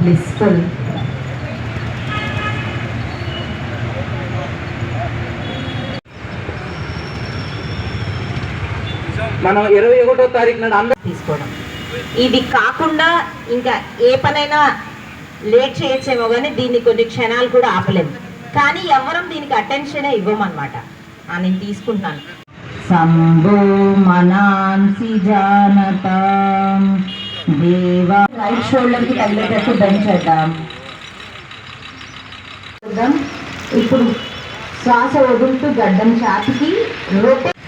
Blissful మనం ఇరవై ఒకటో తారీఖు నాడు అందరం తీసుకోవడం. ఇది కాకుండా ఇంకా ఏ పనైనా లేట్ చేయొచ్చేమో కానీ దీన్ని కొన్ని క్షణాలు కూడా ఆపలేము. కానీ ఎవరం దీనికి అటెన్షనే ఇవ్వమన్నమాట. నేను తీసుకుంటున్నాను. సంభో మనాంసి జానతాం. దేవా రైట్ షోల్డర్కి తగిలేటట్టు బెండ్ చేద్దాం. ఇప్పుడు శ్వాస వదులుతూ గడ్డం చాపికి రొటేట్.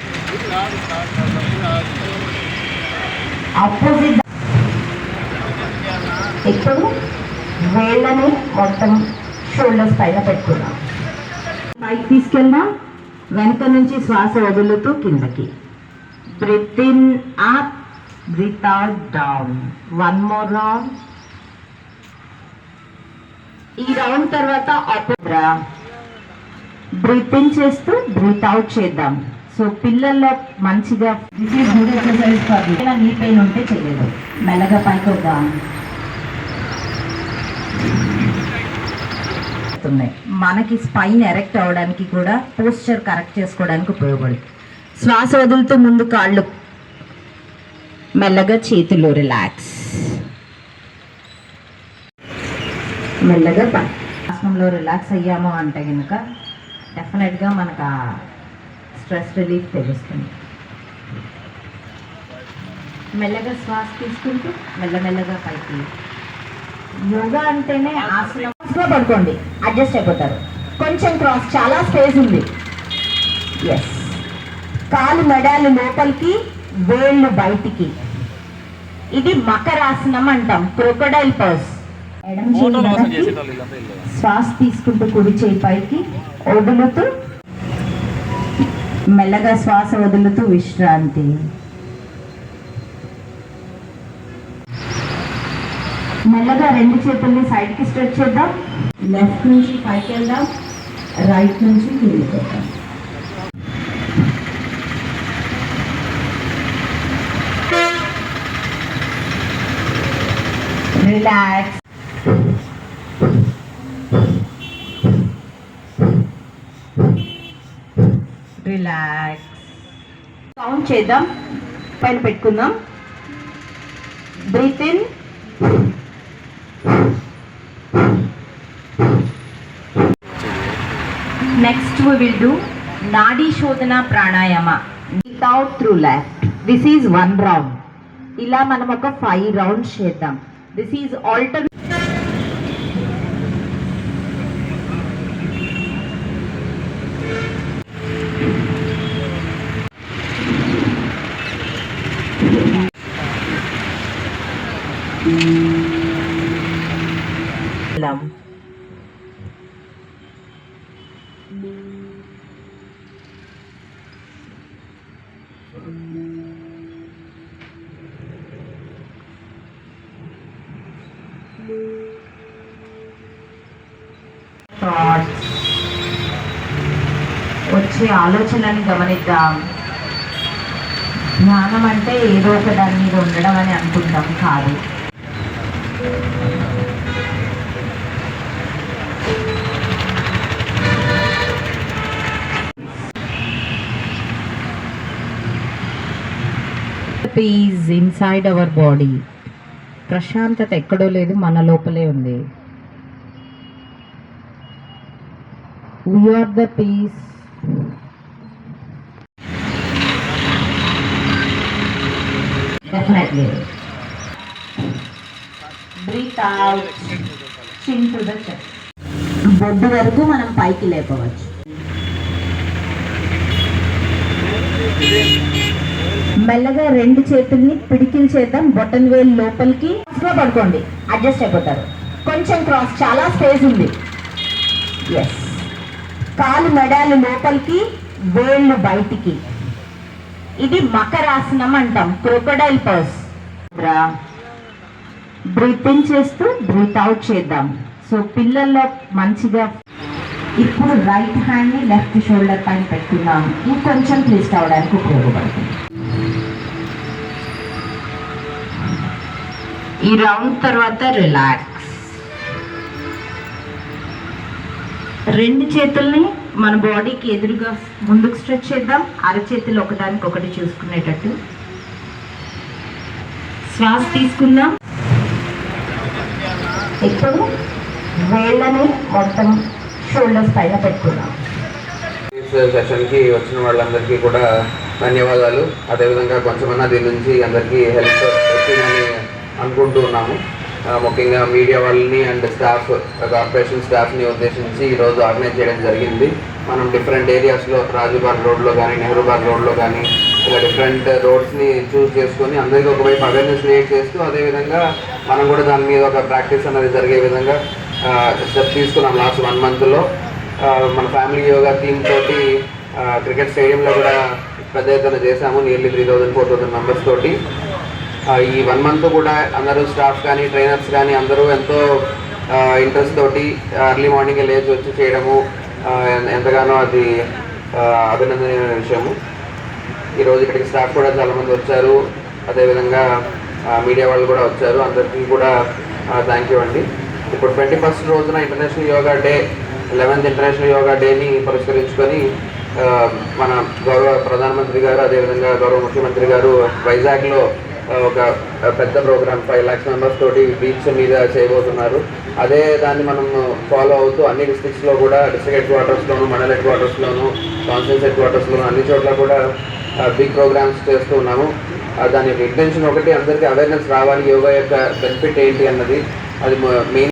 ఆపోజిట్ ఇప్పుడు వేళ్ళని మొత్తం షోల్డర్స్ పైన పెట్టుకున్నాం పైకి తీసుకెళ్దాం. వెనక నుంచి శ్వాస వదులుతూ కిందకి. Breathe in up breathe out down one more round ఈ రౌండ్ తర్వాత ఆపోద్రా బ్రీత్ ఇన్ చేస్తూ బ్రీత్ అవుట్ చేద్దాం. సో పిల్లల్లో మంచిగా గుడ్ ఎక్సర్సైజ్ నీ పెయిన్ ఉంటే చేయలేదు. మెల్లగా పైకి వద్దాం. మనకి స్పైన్ ఎరెక్ట్ అవడానికి కూడా పోస్చర్ కరెక్ట్ చేసుకోవడానికి ఉపయోగపడుతుంది. శ్వాస వదులుతూ ముందు కాళ్ళు మెల్లగా చేతులు రిలాక్స్ మెల్లగా ఆసనంలో రిలాక్స్ అయ్యాము అంటే కనుక డెఫినెట్గా మనకు ఆ స్ట్రెస్ రిలీఫ్ తెలుస్తుంది. మెల్లగా శ్వాస తీసుకుంటూ మెల్లమెల్లగా పైకి. యోగా అంటేనే ఆసనం. పడుకోండి. అడ్జస్ట్ అయిపోతారు. కొంచెం క్రాస్ చాలా స్పేస్ ఉంది. ఎస్ కాలు మెడాలు లోపలికి వేళ్ళు బయటికి. ఇది మకరాసనం అంటాం క్రొకడైల్ పర్స్. శ్వాస తీసుకుంటూ కుడి చేయి పైకి వదులుతూ మెల్లగా శ్వాస వదులుతూ విశ్రాంతి. మెల్లగా రెండు చేతుల్ని సైడ్కి స్ట్రెచ్ చేద్దాం. లెఫ్ట్ నుంచి పైకి వెళ్దాం. రైట్ నుంచి కిందికి వెళ్దాం. రిలాక్స్ రిలాక్స్ కౌంట్ చేద్దాం. పైన పెట్టుకుందాం. Breathe in next we will nadi shodhana pranayama without through left this is one round ఇలా మనం ఒక ఫైవ్ రౌండ్స్ చేద్దాం. దిస్ ఈజ్ ఆల్టర్ థాట్స్ వచ్చే ఆలోచనని గమనిద్దాం. జ్ఞానం అంటే ఏదో ఒక దాని మీద ఉండడం అని అనుకుంటాం కాదు. ఈజ్ ఇన్సైడ్ అవర్ బాడీ ప్రశాంతత ఎక్కడో లేదు మన లోపలే ఉంది. We are the బొడ్డు వరకు మనం పైకి లేపవచ్చు. మెల్లగా రెండు చేతుల్ని పిడికిల్ చేద్దాం. బొట్టన్ వేలు లోపలికి. పడుకోండి. అడ్జస్ట్ అయిపోతారు. కొంచెం క్రాస్ చాలా స్పేస్ ఉంది. ఎస్ కాలు మెడాలు లోపలికి వేళ్ళు బయటికి. ఇది మకరాసనం అంటాం క్రొకడైల్ పర్స్. బ్రీత్ ఇన్ చేస్తూ బ్రీత్ అవుట్ చేద్దాం. సో పిల్లల్లో మంచిగా ఇప్పుడు రైట్ హ్యాండ్ని లెఫ్ట్ షోల్డర్ పైన పెట్టుకున్నాం ఇంకొంచెం ట్విస్ట్ అవడానికి ఉపయోగపడుతుంది. ఈ రౌండ్ తర్వాత రిలాక్స్ రెండు చేతుల్ని మన బాడీకి ఎదురుగా ముందుకు స్ట్రెచ్ చేద్దాం. అరచేతులు ఒకదానికి ఒకటి చూసుకునేటట్టు. శ్వాస తీసుకుందాం. ఇప్పుడు వేళ్ళని మొత్తం షోల్డర్స్ పైన పెట్టుకుందాం. సెషన్కి uh, వచ్చిన వాళ్ళందరికీ కూడా ధన్యవాదాలు. అదేవిధంగా కొంచెమన్నా దీని నుంచి అందరికీ హెల్ప్ వచ్చిందని అనుకుంటూ ఉన్నాము. ముఖ్యంగా మీడియా వాళ్ళని అండ్ స్టాఫ్ కార్పొరేషన్ స్టాఫ్ని ఉద్దేశించి ఈరోజు ఆర్గనైజ్ చేయడం జరిగింది. మనం డిఫరెంట్ ఏరియాస్లో రాజుబాగ్ రోడ్లో కానీ నెహ్రూబాగ్ రోడ్లో కానీ ఇలా డిఫరెంట్ రోడ్స్ని చూస్ చేసుకొని అందరికీ ఒకవైపు అవేర్నెస్ క్రియేట్ చేస్తూ అదేవిధంగా మనం కూడా దాని మీద ఒక ప్రాక్టీస్ అనేది జరిగే విధంగా స్టెప్ తీసుకున్నాం లాస్ట్ వన్ మంత్లో మన ఫ్యామిలీ యోగా థీమ్ తోటి క్రికెట్ స్టేడియంలో కూడా పెద్ద ఎత్తున చేశాము nearly three thousand four thousand members తోటి. ఈ వన్ మంత్ కూడా అందరూ స్టాఫ్ కానీ ట్రైనర్స్ కానీ అందరూ ఎంతో ఇంట్రెస్ట్ తోటి ఎర్లీ మార్నింగ్ లేచి వచ్చి చేయడము ఎంతగానో అది అభినందనీయమైన విషయము. ఈరోజు ఇక్కడికి స్టాఫ్ కూడా చాలామంది వచ్చారు. అదేవిధంగా మీడియా వాళ్ళు కూడా వచ్చారు. అందరికీ కూడా థ్యాంక్ యూ అండి. ఇప్పుడు ట్వంటీ ఫస్ట్ రోజున international yoga day eleventh international yoga డేని పురస్కరించుకొని మన గౌరవ ప్రధానమంత్రి గారు అదేవిధంగా గౌరవ ముఖ్యమంత్రి గారు వైజాగ్లో ఒక పెద్ద ప్రోగ్రామ్ ఫైవ్ ల్యాక్స్ మెంబర్స్ తోటి బీచ్ మీద చేయబోతున్నారు. అదే దాన్ని మనం ఫాలో అవుతూ అన్ని డిస్ట్రిక్ట్స్లో కూడా డిస్ట్రిక్ట్ హెడ్ క్వార్టర్స్లోను మండల్ హెడ్ క్వార్టర్స్లోను కాన్స్టిట్యూన్స్ హెడ్ క్వార్టర్స్లోను అన్ని చోట్ల కూడా బిగ్ ప్రోగ్రామ్స్ చేస్తూ ఉన్నాము. దాని యొక్క ఇంటెన్షన్ ఒకటి అందరికీ అవేర్నెస్ రావాలి. యోగా యొక్క బెనిఫిట్ ఏంటి అన్నది అది మెయిన్